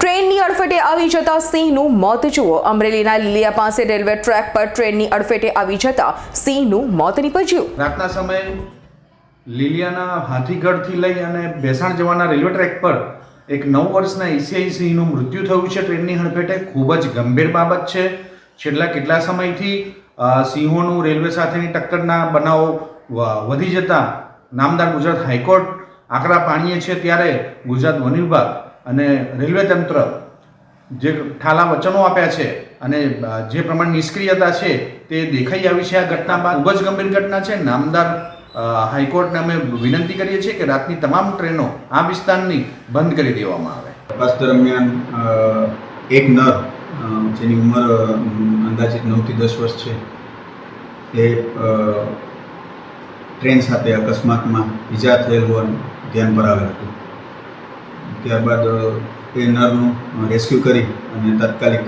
ટ્રેનની અડફેટે આવી જતા સિંહનું મોત જુઓ. અમરેલીના લીલિયા પાસે રેલવે ટ્રેક પર ટ્રેનની અડફેટે આવી જતા સિંહનું મોત નીપજ્યું. રાતના સમયે લીલિયાના હાથીગઢથી લઈ અને બેસાણ જવાના રેલવે ટ્રેક પર એક નવ વર્ષના એશિયાઈ સિંહનું મૃત્યુ થયું છે. ટ્રેનની હડફેટે ખૂબ જ ગંભીર બાબત છે. છેલ્લા કેટલા સમયથી સિંહોનું રેલવે સાથેની ટક્કરના બનાવો વધી જતા નામદાર ગુજરાત હાઈકોર્ટ આકરા પાણીએ છે ત્યારે ગુજરાત વન વિભાગ અને રેલવે તંત્ર જે ઠાલા વચનો આપ્યા છે અને જે પ્રમાણે નિષ્ક્રિયતા છે તે દેખાઈ આવી છે આ ઘટના બાદ. ખૂબ જ ગંભીર ઘટના છે. નામદાર હાઈકોર્ટને અમે વિનંતી કરીએ છીએ કે રાતની તમામ ટ્રેનો આ વિસ્તારની બંધ કરી દેવામાં આવે. તપાસ દરમિયાન એક નર જેની ઉંમર અંદાજિત નવથી દસ વર્ષ છે, એ ટ્રેન સાથે અકસ્માતમાં ઈજા થયેલ હોવાનું ધ્યાન પર આવેલ હતું. ત્યારબાદ એ નરનું રેસ્ક્યુ કરી અને તાત્કાલિક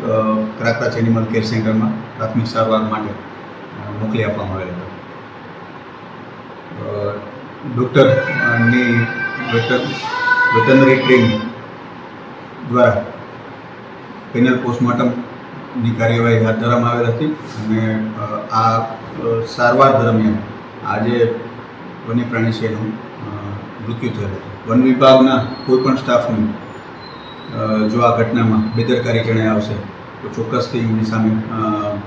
ક્રાકરાચ એનિમલ કેર સેન્ટરમાં પ્રાથમિક સારવાર માટે મોકલી આપવામાં આવેલ હતો. ડૉક્ટરની વેટર વેટરનરી ટ્રેન દ્વારા પેનલ પોસ્ટમોર્ટમની કાર્યવાહી હાથ ધરવામાં આવેલ હતી અને આ સારવાર દરમિયાન આજે વન્ય પ્રાણી છે એનું મૃત્યુ થયેલ વન વિભાગના કોઈપણ સ્ટાફનું જો આ ઘટનામાં બેદરકારી જણાય આવશે, તો ચોક્કસથી એમની સામે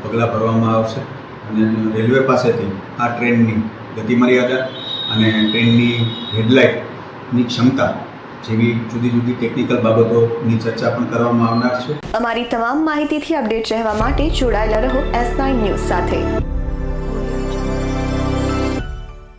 પગલાં ભરવામાં આવશે. અને રેલવે પાસેથી આ ટ્રેનની ગતિમર્યાદા અને ટ્રેનની હેડલાઇટની ક્ષમતા જેવી જુદી જુદી ટેકનિકલ બાબતોની ચર્ચા પણ કરવામાં આવનાર છે. અમારી તમામ માહિતીથી અપડેટ રહેવા માટે જોડાયેલા રહો એસ નાઇન ન્યૂઝ સાથે.